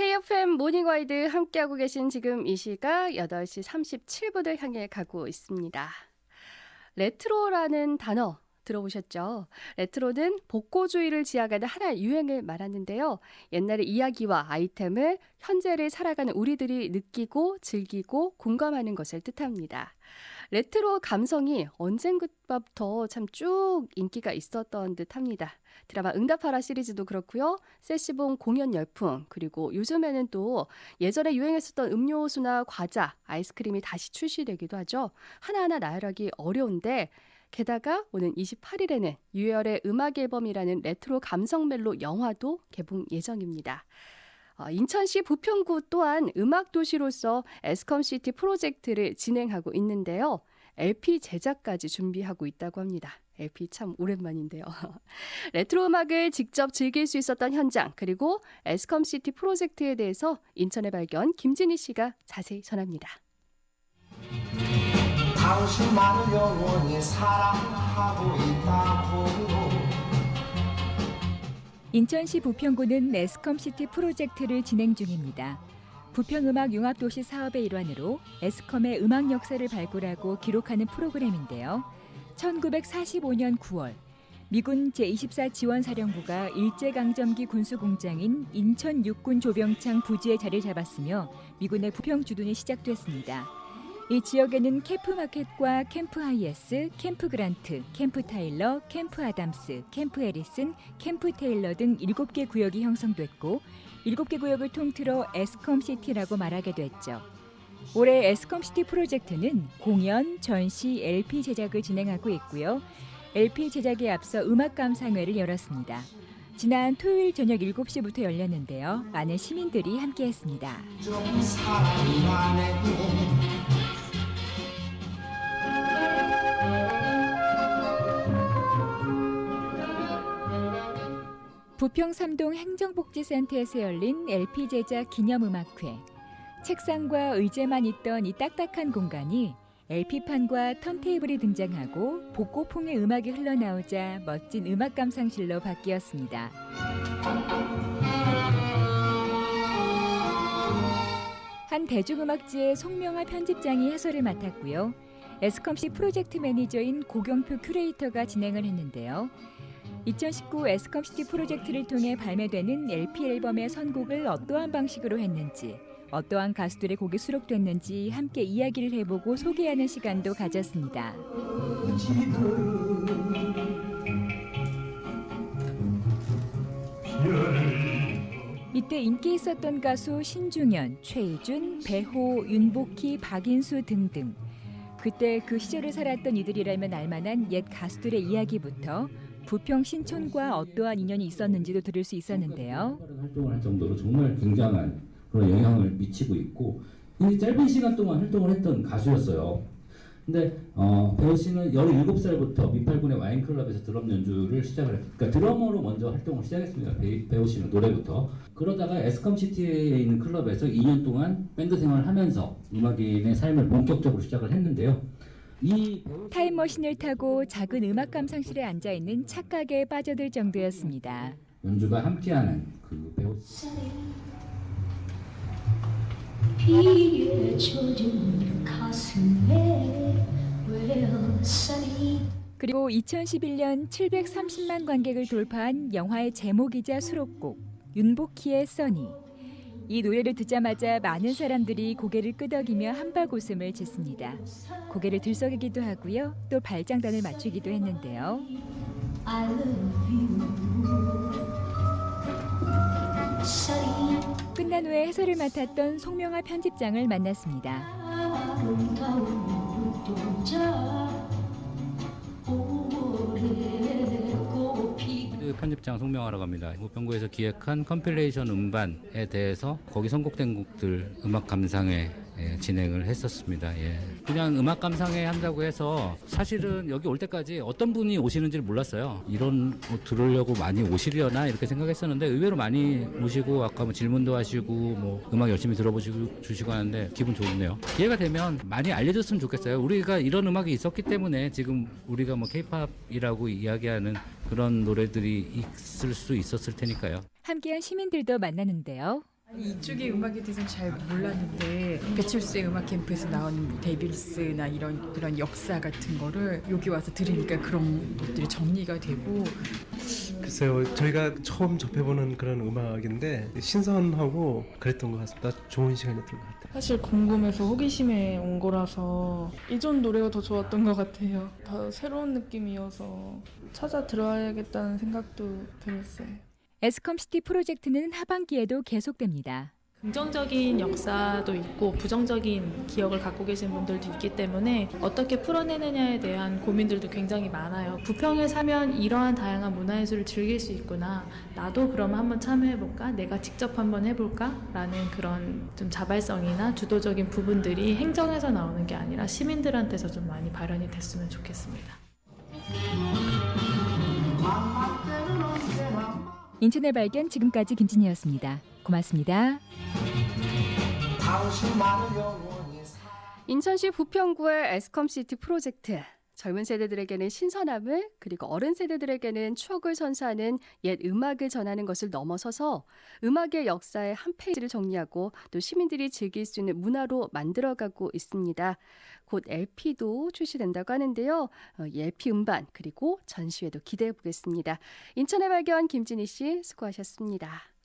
KFM 모닝와이드 함께하고 계신 지금 이 시각 8시 37분을 향해 가고 있습니다. 레트로라는 단어 들어보셨죠? 레트로는 복고주의를 지향하는 하나의 유행을 말하는데요. 옛날의 이야기와 아이템을 현재를 살아가는 우리들이 느끼고 즐기고 공감하는 것을 뜻합니다. 레트로 감성이 언젠가부터 참 쭉 인기가 있었던 듯 합니다. 드라마 응답하라 시리즈도 그렇고요. 세시봉 공연 열풍 그리고 요즘에는 또 예전에 유행했었던 음료수나 과자, 아이스크림이 다시 출시되기도 하죠. 하나하나 나열하기 어려운데 게다가 오는 28일에는 유열의 음악 앨범이라는 레트로 감성 멜로 영화도 개봉 예정입니다. 어, 인천시 부평구 또한 음악 도시로서 에스컴 시티 프로젝트를 진행하고 있는데요. LP 제작까지 준비하고 있다고 합니다. LP 참 오랜만인데요. 레트로 음악을 직접 즐길 수 있었던 현장 그리고 에스컴 시티 프로젝트에 대해서 인천의 발견 김진희 씨가 자세히 전합니다. 당신만을 영원히 사랑하고 있다고 인천시 부평구는 에스컴시티 프로젝트를 진행 중입니다. 부평음악융합도시 사업의 일환으로 에스컴의 음악 역사를 발굴하고 기록하는 프로그램인데요. 1945년 9월 미군 제24 지원사령부가 일제강점기 군수공장인 인천 육군 조병창 부지에 자리를 잡았으며 미군의 부평 주둔이 시작됐습니다. 이 지역에는 캠프 마켓과 캠프 하이에스, 캠프 그란트, 캠프 타일러, 캠프 아담스, 캠프 에리슨, 캠프 테일러 등 7개 구역이 형성됐고 7개 구역을 통틀어 에스컴 시티라고 말하게 됐죠. 올해 에스컴 시티 프로젝트는 공연, 전시, LP 제작을 진행하고 있고요. LP 제작에 앞서 음악 감상회를 열었습니다. 지난 토요일 저녁 7시부터 열렸는데요. 많은 시민들이 함께했습니다. 부평 삼동 행정복지센터에서 열린 LP 제작 기념음악회. 책상과 의자만 있던 이 딱딱한 공간이 LP판과 턴테이블이 등장하고 복고풍의 음악이 흘러나오자 멋진 음악 감상실로 바뀌었습니다. 한 대중음악지의 송명화 편집장이 해설을 맡았고요. 에스컴시 프로젝트 매니저인 고경표 큐레이터가 진행을 했는데요. 2019 에스컴시티 프로젝트를 통해 발매되는 LP 앨범의 선곡을 어떠한 방식으로 했는지, 어떠한 가수들의 곡이 수록됐는지 함께 이야기를 해보고 소개하는 시간도 가졌습니다. 이때 인기 있었던 가수 신중현, 최희준, 배호, 윤복희, 박인수 등등. 그때 그 시절을 살았던 이들이라면 알만한 옛 가수들의 이야기부터 부평 신촌과 어떠한 인연이 있었는지도 들을 수 있었는데요. 활동을 할 정도로 정말 굉장한 그런 영향을 미치고 있고 이 짧은 시간 동안 활동을 했던 가수였어요. 근데 어, 배우 씨는 17살부터 미팔군의 와인클럽에서 드럼 연주를 시작을 했, 그러니까 드러머로 먼저 활동을 시작했습니다. 배, 배우 씨는 노래부터. 그러다가 에스컴시티에 있는 클럽에서 2년 동안 밴드 생활을 하면서 음악인의 삶을 본격적으로 시작을 했는데요. 타임머신을 타고 작은 음악 감상실에 앉아 있는 착각에 빠져들 정도였습니다. 연주가 함께하는 그 배우 비에 젖은 가슴에 외어싸니 그리고 2011년 730만 관객을 돌파한 영화의 제목이자 수록곡 윤복희의 써니. 이 노래를 듣자마자 많은 사람들이 고개를 끄덕이며 한박 웃음을 짓습니다. 고개를 들썩이기도 하고요. 또 발장단을 맞추기도 했는데요. 끝난 후에 해설을 맡았던 송명아 편집장을 만났습니다. 오래 편집장 송명하라고 합니다. 부평구에서 기획한 컴필레이션 음반에 대해서 거기 선곡된 곡들 음악 감상회 예, 진행을 했었습니다. 예. 그냥 음악 감상회 한다고 해서 사실은 여기 올 때까지 어떤 분이 오시는지를 몰랐어요. 이런 거 들으려고 많이 오시려나 이렇게 생각했었는데 의외로 많이 오시고 아까 뭐 질문도 하시고 뭐 음악 열심히 들어보시고 주시고 하는데 기분 좋네요. 기회가 되면 많이 알려줬으면 좋겠어요. 우리가 이런 음악이 있었기 때문에 지금 우리가 뭐 케이팝이라고 이야기하는 그런 노래들이 있을 수 있었을 테니까요. 함께한 시민들도 만나는데요. 이쪽의 음악에 대해서는 잘 몰랐는데 배철수의 음악 캠프에서 나온 데빌스나 이런 그런 역사 같은 거를 여기 와서 들으니까 그런 것들이 정리가 되고 글쎄요, 저희가 처음 접해보는 그런 음악인데 신선하고 그랬던 것 같습니다. 좋은 시간이었던 것 같아요. 사실 궁금해서 호기심에 온 거라서 이전 노래가 더 좋았던 것 같아요. 더 새로운 느낌이어서 찾아 들어야겠다는 생각도 들었어요. 에스컴시티 프로젝트는 하반기에도 계속됩니다. 긍정적인 역사도 있고 부정적인 기억을 갖고 계신 분들도 있기 때문에 어떻게 풀어내느냐에 대한 고민들도 굉장히 많아요. 부평에 사면 이러한 다양한 문화예술을 즐길 수 있구나. 나도 그럼 한번 참여해볼까? 내가 직접 한번 해볼까? 라는 그런 좀 자발성이나 주도적인 부분들이 행정에서 나오는 게 아니라 시민들한테서 좀 많이 발현이 됐으면 좋겠습니다. 인천의 발견 지금까지 김진이었습니다. 고맙습니다. 인천시 부평구의 에스컴시티 프로젝트. 젊은 세대들에게는 신선함을 그리고 어른 세대들에게는 추억을 선사하는 옛 음악을 전하는 것을 넘어서서 음악의 역사의 한 페이지를 정리하고 또 시민들이 즐길 수 있는 문화로 만들어가고 있습니다. 곧 LP도 출시된다고 하는데요. 어, 이 LP 음반 그리고 전시회도 기대해 보겠습니다. 인천의 발견 김진희 씨 수고하셨습니다.